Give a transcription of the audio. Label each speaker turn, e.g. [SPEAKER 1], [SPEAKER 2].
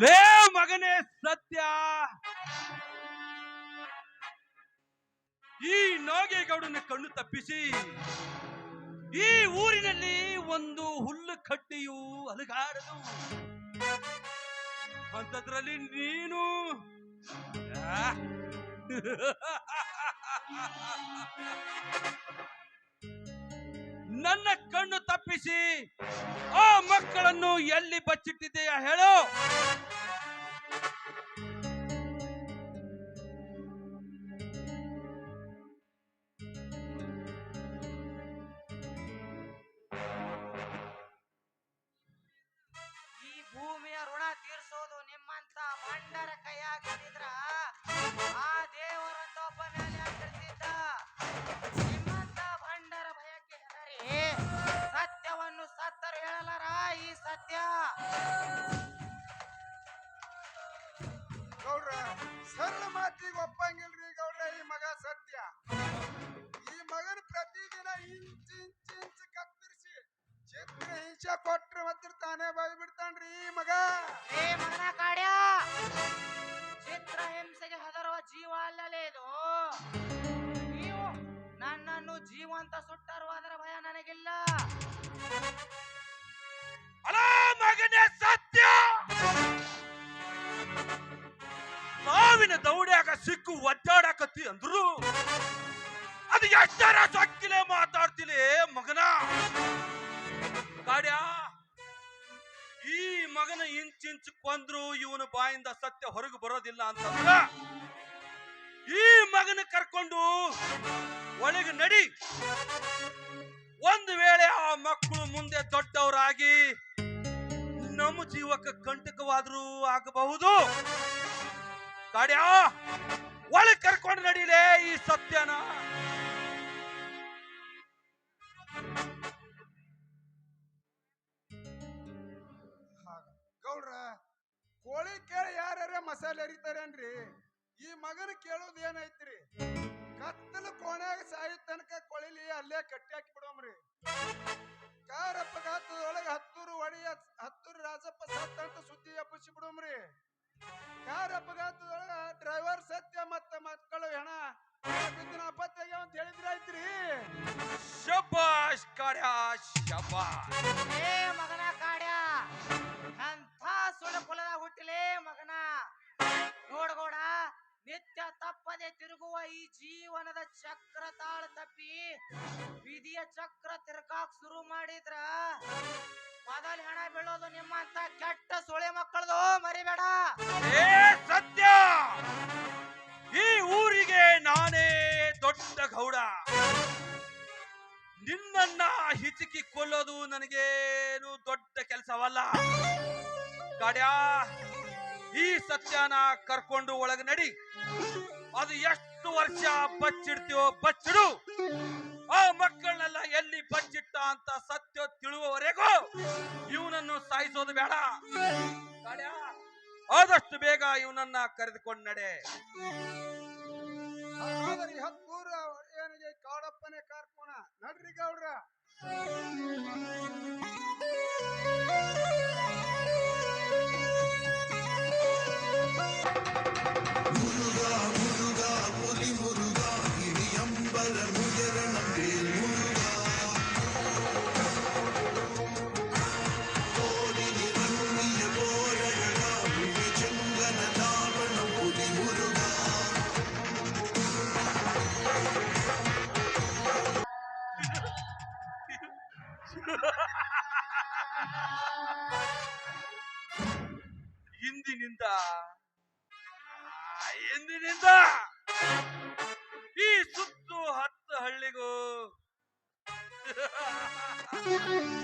[SPEAKER 1] ಲೇ ಮಗನೇ ಸತ್ಯ. ಈ ನಾಗೇಗೌಡನ ಕಣ್ಣು ತಪ್ಪಿಸಿ. ಈ ಊರಿನಲ್ಲಿ ಒಂದು ಹುಲ್ಲು ಕಡ್ಡಿಯು ಅಲುಗಾಡದು. ಅಂತದ್ರಲ್ಲಿ ನೀನು? ನನ್ನ ಕಣ್ಣು ತಪ್ಪಿಸಿ ಆ ಮಕ್ಕಳನ್ನು ಎಲ್ಲಿ ಬಚ್ಚಿಟ್ಟಿದೆಯಾ ಹೇಳು.
[SPEAKER 2] ಈ ಭೂಮಿಯ ಋಣ ತೀರಿಸೋದು ನಿಮ್ಮಂತ ಮಂಡರ ಕೈಯಾಗಿದ್ರ ಸತ್ಯ.
[SPEAKER 3] ಗೌಡ್ರ ಸರಳ ಮಾತಿಗೆ ಒಪ್ಪಂಗಿಲ್ರಿ ಗೌಡ್ರ, ಈ ಮಗ ಸತ್ಯ. ಈ ಮಗನ ಪ್ರತಿದಿನ ಇಂಚ್ ಇಂಚ್ ಇಂಚ್ ಕತ್ತರಿಸಿ ಚಿತ್ರ ಹಿಂಸೆ ಕೊಟ್ರೆ ಮತ್ತೆ ತಾನೇ ಬಾಯಿ ಬಿಡ್ತಾನ್ರಿ ಈ ಮಗ.
[SPEAKER 2] ಏ ಮಗನ ಕಾಡ್ಯ ಚಿತ್ರ ಹಿಂಸೆಗೆ ಹೆದರುವ ಜೀವ ಅಲ್ಲಲೇ ಇದು. ನೀವು ನನ್ನನ್ನು ಜೀವಂತ ಸುಟ್ಟರು ಅದರ ಭಯ ನನಗಿಲ್ಲ.
[SPEAKER 1] ಸಾವಿನ ದೌಡ್ಯಾಗ ಸಿಕ್ಕು ಒದ್ದಾಡಕತ್ತಿ ಅಂದ್ರು. ಅದು ಎಷ್ಟರ ಸೊಕ್ಕಿಲೆ ಮಾತಾಡ್ತೀನಿ ಮಗನ. ಕಾಡ್ಯ ಈ ಮಗನ ಇಂಚಿಂಚು ಕೊಂದ್ರು ಇವನ ಬಾಯಿಂದ ಸತ್ಯ ಹೊರಗೆ ಬರೋದಿಲ್ಲ ಅಂತಂದ್ರ, ಈ ಮಗನ ಕರ್ಕೊಂಡು ಒಳಗೆ ನಡಿ. ಒಂದು ವೇಳೆ ಆ ಮಕ್ಕಳು ಮುಂದೆ ದೊಡ್ಡವರಾಗಿ ನಮ್ಮ ಜೀವಕ್ಕೆ ಕಂಟಕವಾದ್ರೂ ಆಗಬಹುದು. ಕಾಡ್ಯಾ ಒಳಗೆ ಕರ್ಕೊಂಡು ನಡೀಲೆ ಈ ಸತ್ಯನ?
[SPEAKER 3] ಗೌಡ್ರ, ಕೋಳಿ ಕೇಳಿ ಯಾರ್ಯಾರ ಮಸಾಲೆ ಅರಿತಾರೇನ್ರಿ ಈ ಮಗನ ಕೇಳೋದು ಏನೈತ್ರಿ? ಕತ್ತಲು ಕೋಣೆಯಾಗ ಸಾಯೋ ತನಕ ಕೊಳಿಲಿ ಅಲ್ಲೇ ಕಟ್ಟಿ ಹಾಕಿ ಬಿಡೋಮ್ರಿ ಅಪಘಾತದೊಳಗ ಡ್ರೈವರ್ ಸತ್ಯ ಮತ್ತ ಮಕ್ಕಳು ಹೆಣ ಬಿದ್ದಿನ ಅಪತ್ಯಾಗ ಅಂತ ಹೇಳಿದ್ರೆ ಐತ್ರಿ
[SPEAKER 1] ಶಬಾಷ್ ಕಾಡ್ಯಾ ಶಬಾಷ್
[SPEAKER 2] ಏ ಮಗನ ಕಾಡ್ಯ ಅಂತ ಸುಳ್ಳು ಕುಲದ ಹುಟ್ಟಿಲೇ ಮಗನ. ನೋಡ್ಗೋಡ ನಿತ್ಯ ತಪ್ಪದೆ ತಿರುಗುವ ಈ ಜೀವನದ ಚಕ್ರ ತಾಳ ತಪ್ಪಿ ವಿಧಿಯ ಚಕ್ರ ತಿರ್ಗಾಕ್ ಶುರು ಮಾಡಿದ್ರ ಮೊದಲ ಹೆಣ ಬೀಳೋದು ನಿಮ್ಮಂತ ಕೆಟ್ಟ ಸುಳೆ ಮಕ್ಕಳದು ಮರಿಬೇಡ.
[SPEAKER 1] ಏ ಸತ್ಯ! ಈ ಊರಿಗೆ ನಾನೇ ದೊಡ್ಡ ಗೌಡ. ನಿನ್ನನ್ನ ಹಿಚಕಿ ಕೊಲ್ಲೋದು ನನಗೇನು ದೊಡ್ಡ ಕೆಲಸವಲ್ಲ. ಕಡ್ಯಾ, ಈ ಸತ್ಯನ ಕರ್ಕೊಂಡು ಒಳಗೆ ನಡಿ. ಅದು ಎಷ್ಟು ವರ್ಷ ಬಚ್ಚಿಡ್ತೀವೋ ಬಚ್ಚಿಡು. ಆ ಮಕ್ಕಳನ್ನೆಲ್ಲ ಎಲ್ಲಿ ಬಚ್ಚಿಟ್ಟ ಅಂತ ಸತ್ಯ ತಿಳುವವರೆಗೂ ಇವನನ್ನು ಸಾಯಿಸೋದು ಬೇಡ. ಆದಷ್ಟು ಬೇಗ ಇವನನ್ನ ಕರೆದುಕೊಂಡು ನಡೆ.
[SPEAKER 3] ಏನಿಗೆ ಕಾಡಪ್ಪನೇ
[SPEAKER 1] ಇಂದಿನಿಂದ ಎಂದಿನಿಂದ ಈ ಸುತ್ತು ಹತ್ತು ಹಳ್ಳಿಗೂ.